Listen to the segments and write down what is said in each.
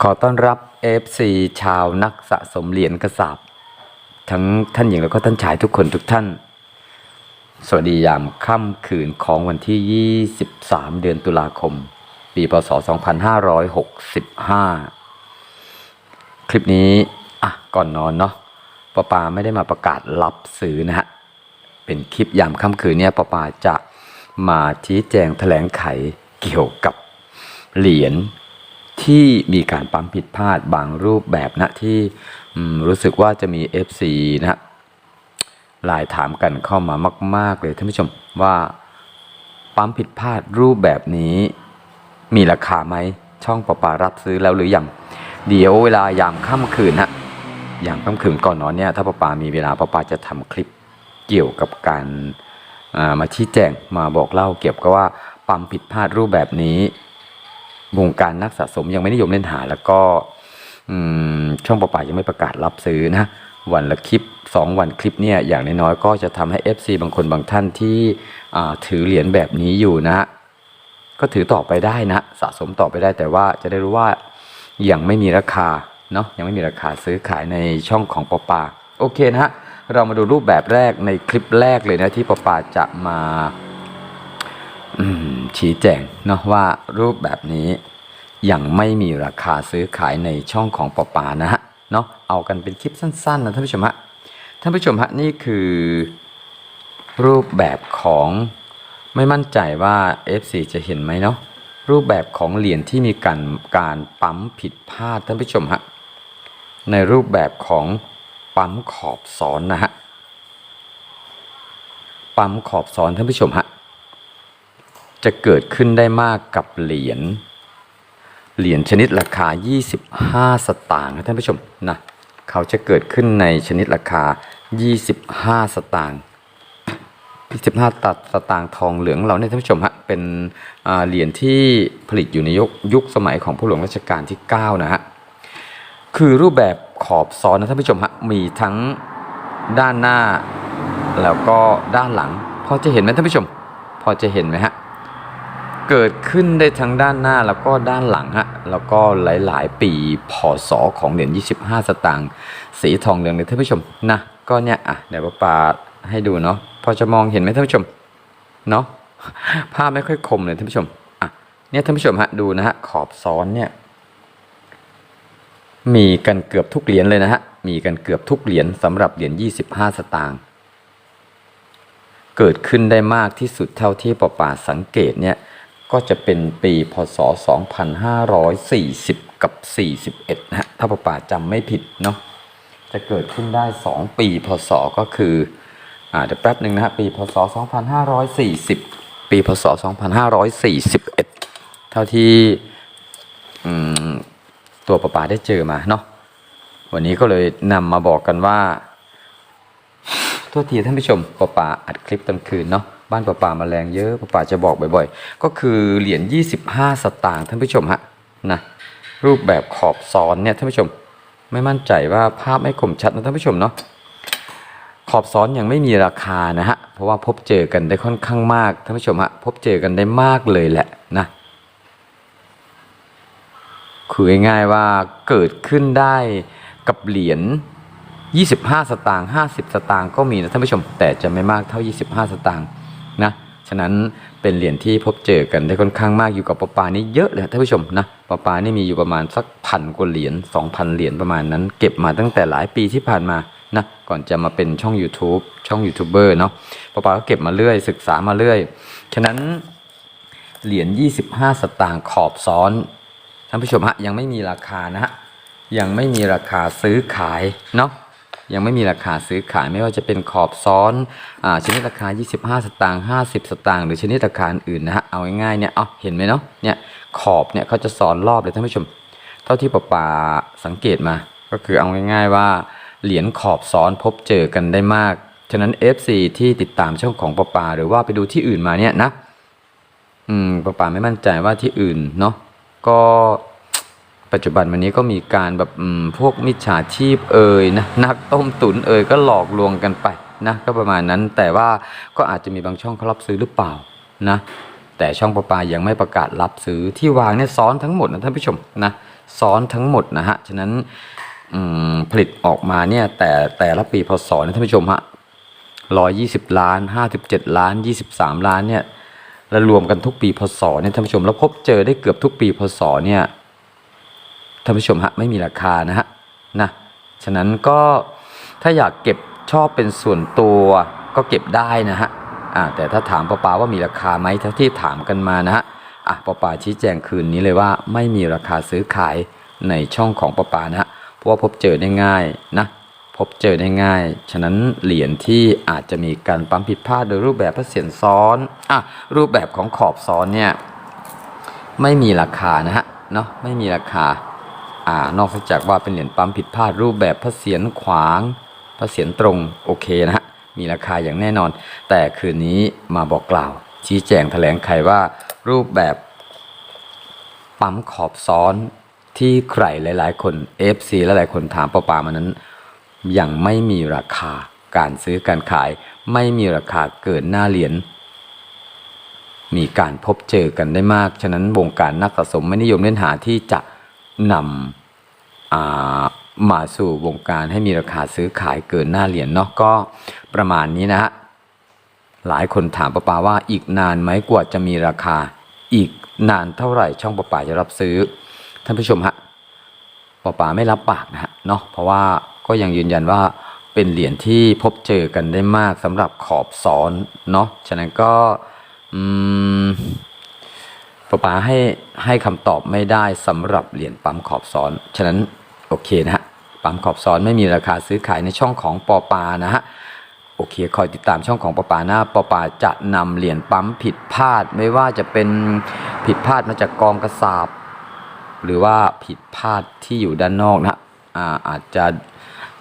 ขอต้อนรับ FC ชาวนักสะสมเหรียญกระสาบทั้งท่านหญิงแล้วก็ท่านชายทุกคนทุกท่าน สวัสดียามค่ำคืนของวันที่ 23 เดือนตุลาคม ปีพศ 2565 คลิปนี้อะก่อนนอนเนาะปอปาไม่ได้มาประกาศรับซื้อนะฮะ เป็นคลิปยามค่ำคืนเนี่ยปอปาจะมาชี้แจงแถลงไขเกี่ยวกับเหรียญ ที่มีการปั๊มผิดพลาดบางรูปแบบนะที่รู้สึกว่าจะมี FC นะฮะลายถามกันเข้ามามาก ๆ เลยท่านผู้ชมว่าปั๊มผิดพลาดรูปแบบนี้มีราคาไหมช่องปอปารับซื้อแล้วหรือยังเดี๋ยวเวลายามค่ำคืนฮะอย่างค่ำคืนก่อนนอนเนี่ยถ้าป้าปามีเวลาป้าปาจะทำคลิปเกี่ยวกับการามาชี้แจงมาบอกเล่าเกี่ยวกับว่าปั๊มผิดพลาดรูปแบบนี้ วงการนักสะสมยังไม่นิยมเล่นหา แล้วก็อช่องป้าปายังไม่ประกาศรับซื้อนะวันละคลิป 2 วันคลิปเนี่ยอย่างน้อยๆก็จะทำให้ FC บางคนบางท่านที่ถือเหรียญแบบนี้อยู่นะ ก็ถือต่อไปได้นะ สะสมต่อไปได้แต่ว่าจะได้รู้ว่ายังไม่มีราคาเนาะยังไม่มีราคาซื้อขายในช่องของปอปาโอเคนะฮะเรามาดูรูปแบบแรกในคลิปแรกเลยนะที่ปอปาจะมาอืม ชี้แจงเนาะว่ารูปแบบนี้ยังไม่มีราคาซื้อขายในช่องของปอปานะฮะเนาะเอากันเป็นคลิปสั้นๆนะท่านผู้ชมฮะท่านผู้ชมฮะนี่คือ รูปแบบของไม่มั่นใจว่า FC จะเห็นไหมเนาะรูปแบบของเหรียญที่มีการการปั๊มผิดพลาดท่านผู้ชมฮะในรูปแบบของปั๊มขอบซ้อนนะฮะปั๊มขอบซ้อนท่านผู้ชมฮะ จะเกิดขึ้นได้มากกับเหรียญเหรียญชนิดราคา 25 สตางค์ท่านผู้ชมนะเขาจะเกิดขึ้นในชนิดราคา 25 สตางค์15ตัดสตางค์ทองเหลืองเราเนี่ยท่านผู้ชมฮะเป็นเหรียญที่ผลิตอยู่ในยุคยุคสมัยของผู้หลวงรัชกาลที่ 9 นะฮะคือรูปแบบขอบซ้อนนะท่านผู้ชมฮะมีทั้งด้านหน้าแล้วก็ด้านหลัง พอจะเห็นไหมท่านผู้ชม พอจะเห็นไหมฮะ เกิดขึ้นได้ทั้งด้านหน้าแล้วก็ด้านหลังฮะแล้วก็หลาย ๆ ปีพศของเหรียญ25 สตางค์สีทองเหลืองเนี่ยท่านผู้ชมนะก็เนี่ยอะเดี๋ยวป้าปาให้ดูเนาะพอจะมองเห็นไหมท่านผู้ชมเนาะภาพไม่ค่อยคมเลยท่านผู้ชมอะเนี่ยท่านผู้ชมฮะดูนะฮะขอบซ้อนเนี่ยมีกันเกือบทุกเหรียญเลยนะฮะมีกันเกือบทุกเหรียญสำหรับเหรียญ25 สตางค์เกิดขึ้นได้มากที่สุดเท่าที่ปอป่าสังเกตเนี่ย ก็จะเป็นปีพศ 2540 กับ 41 นะฮะถ้าปอป่าจำไม่ผิดเนาะจะเกิดขึ้นได้ 2 ปีพศก็คืออ่าเดี๋ยวแป๊บหนึ่งนะฮะปีพศ 2540 ปีพศ 2541 เท่าที่ตัวปลาปาได้เจอมาเนาะวันนี้ก็เลยนำมาบอกกันว่าโทษทีท่านผู้ชมปลาปาอัดคลิปตอนคืนเนาะ บ้านปลาปามาแรงเยอะปลาป่าจะบอกบ่อยๆ ก็คือเหรียญ25 สตางค์ท่านผู้ชมฮะนะรูปแบบขอบซ้อนเนี่ยท่านผู้ชม ไม่มั่นใจว่าภาพไม่คมชัดนะท่านผู้ชมเนาะขอบซ้อนยังไม่มีราคานะฮะเพราะว่าพบเจอกันได้ค่อนข้างมากท่านผู้ชมฮะพบเจอกันได้มากเลยแหละนะคือง่ายๆว่าเกิดขึ้นได้กับเหรียญ25 สตางค์50 สตางค์ก็มีนะท่านผู้ชม แต่จะไม่มากเท่า 25 สตางค์ นะ ฉะนั้นเป็นเหรียญที่พบเจอกันได้ค่อนข้างมากอยู่กับปปานี่เยอะเลยท่านผู้ชมนะปปานี่มีอยู่ประมาณสักพันกว่าเหรียญ2,000 เหรียญประมาณนั้น เก็บมาตั้งแต่หลายปีที่ผ่านมานะก่อนจะมาเป็นช่อง YouTube ช่องยูทูบเบอร์เนาะปปาก็เก็บมาเรื่อย ศึกษามาเรื่อย ฉะนั้นเหรียญ25 สตางค์ขอบซ้อนท่านผู้ชมฮะยังไม่มีราคานะฮะยังไม่มีราคาซื้อขายเนาะ ยังไม่มีราคาซื้อขายไม่ว่าจะเป็นขอบซ้อนอ่าชนิดราคา 25 สตางค์50 สตางค์หรือชนิดราคาอื่นนะฮะเอาง่ายๆเนี่ยเอาเห็นไหมเนาะเนี่ยขอบเนี่ยเขาจะซ้อนรอบเลยท่านผู้ชม เท่าที่ปะปาสังเกตมา ก็คือเอาง่าย ๆ ว่าเหรียญขอบซ้อนพบเจอกันได้มากฉะนั้น FC ที่ติดตามช่องของปะปาหรือว่าไปดูที่อื่นมาเนี่ยนะอืมปะปาไม่มั่นใจว่าที่อื่นเนาะก็ ปัจจุบันวันนี้ก็มีการแบบพวกมิจฉาชีพเอ่ยนะนักต้มตุ๋นเอ่ยก็หลอกลวงกันไปนะก็ประมาณนั้นแต่ว่าก็อาจจะมีบางช่องเขารับซื้อหรือเปล่านะแต่ช่องปะปายังไม่ประกาศรับซื้อที่วางเนี่ยซ้อนทั้งหมดนะท่านผู้ชมนะซ้อนทั้งหมดนะฮะฉะนั้นผลิตออกมาเนี่ยแต่แต่ละปีพศนะท่านผู้ชมฮะร้อยยี่สิบล้านห้าสิบเจ็ดล้านยี่สิบสามล้านเนี่ยแล้วรวมกันทุกปีพศเนี่ยท่านผู้ชมแล้วพบเจอได้เกือบทุกปีพศเนี่ย ท่านผู้ชมฮะไม่มีราคานะฮะนะฉะนั้นก็ถ้าอยากเก็บชอบเป็นส่วนตัวก็เก็บได้นะฮะอ่าแต่ถ้าถามป้าปาว่ามีราคาไหมถ้าที่ถามกันมานะฮะอะปอปาชี้แจงคืนนี้เลยว่าไม่มีราคาซื้อขายในช่องของปอปานะฮะเพราะว่าพบเจอได้ง่ายนะพบเจอได้ง่าย ฉะนั้นเหรียญที่อาจจะมีการปั๊มผิดพลาดโดยรูปแบบพระเสียรซ้อนอะรูปแบบของขอบซ้อนเนี่ยไม่มีราคานะฮะเนาะไม่มีราคา อ่านอกจากว่าเป็นเหรียญปั๊มผิดพลาดรูปแบบพระเสียรขวาง พระเสียรตรงโอเคนะฮะมีราคาอย่างแน่นอน แต่คืนนี้มาบอกกล่าว ชี้แจงแถลงไขว่า รูปแบบปั๊มขอบซ้อนที่ใครหลาย ๆ คน FC และหลายๆคนถามปอปามานั้น ยังไม่มีราคาการซื้อการขาย ไม่มีราคาเกินหน้าเหรียญมีการพบเจอกันได้มาก ฉะนั้นวงการนักสะสมไม่นิยมเล่นหาที่จะ นำามาสู่วงการให้มีราคาซื้อขายเกินหน้าเหรียญเนาะก็ประมาณนี้นะฮะหลายคนถามป้าปาว่าอีกนานไหมกว่าจะมีราคาอีกนานเท่าไหร่ช่องป้าปาจะรับซื้อ ท่านผู้ชมฮะป้าปาไม่รับปากนะฮะเนาะเพราะว่าก็ยังยืนยันว่าเป็นเหรียญที่พบเจอกันได้มากสำหรับขอบซ้อนเนาะฉะนั้นก็อืม ป้าปาให้ให้คำตอบไม่ได้สำหรับเหรียญปั๊มขอบซ้อน ฉะนั้นโอเคนะฮะปั๊มขอบซ้อนไม่มีราคาซื้อขายในช่องของปอปานะฮะโอเคคอยติดตามช่องของปอปาหน้าปอปาจะนำเหรียญปั๊มผิดพลาดไม่ว่าจะเป็นผิดพลาดมาจากกองกระสาบหรือว่าผิดพลาดที่อยู่ด้านนอกนะอาอาจจะ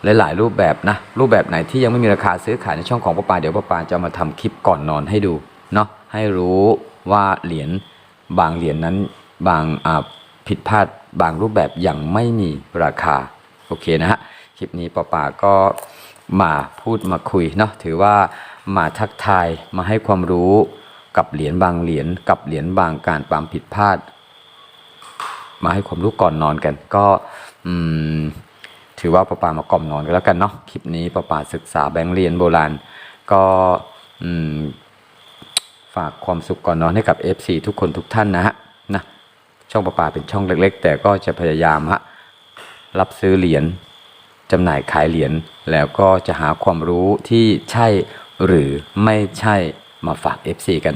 หลายๆรูปแบบนะรูปแบบไหนที่ยังไม่มีราคาซื้อขายในช่องของปอปาเดี๋ยวปอปาจะมาทำคลิปก่อนนอนให้ดูเนาะให้รู้ว่าเหรียญ บางเหรียญนั้นบางผิดพลาดบางรูปแบบยังไม่มีราคา โอเคนะฮะ คลิปนี้ปอปาก็มาพูดมาคุยเนาะถือว่ามาทักทายมาให้ความรู้กับเหรียญบางเหรียญกับเหรียญบางการความผิดพลาด มาให้ความรู้ก่อนนอนกัน ก็ถือว่าปอปามากล่อมนอนกันแล้วกันเนาะคลิปนี้ปอปาศึกษาแบงค์เหรียญโบราณ ก็ ฝากความสุขก่อนนอนให้กับ FC ทุกคนทุกท่านนะฮะนะช่องปอปาเป็นช่องเล็ก ๆ แต่ก็จะพยายามฮะรับซื้อเหรียญจำหน่ายขายเหรียญแล้วก็จะหาความรู้ที่ใช่หรือไม่ใช่มาฝาก FC กัน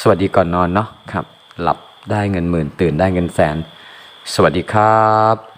สวัสดีก่อนนอนเนาะครับ หลับได้เงินหมื่นตื่นได้เงินแสน สวัสดีครับ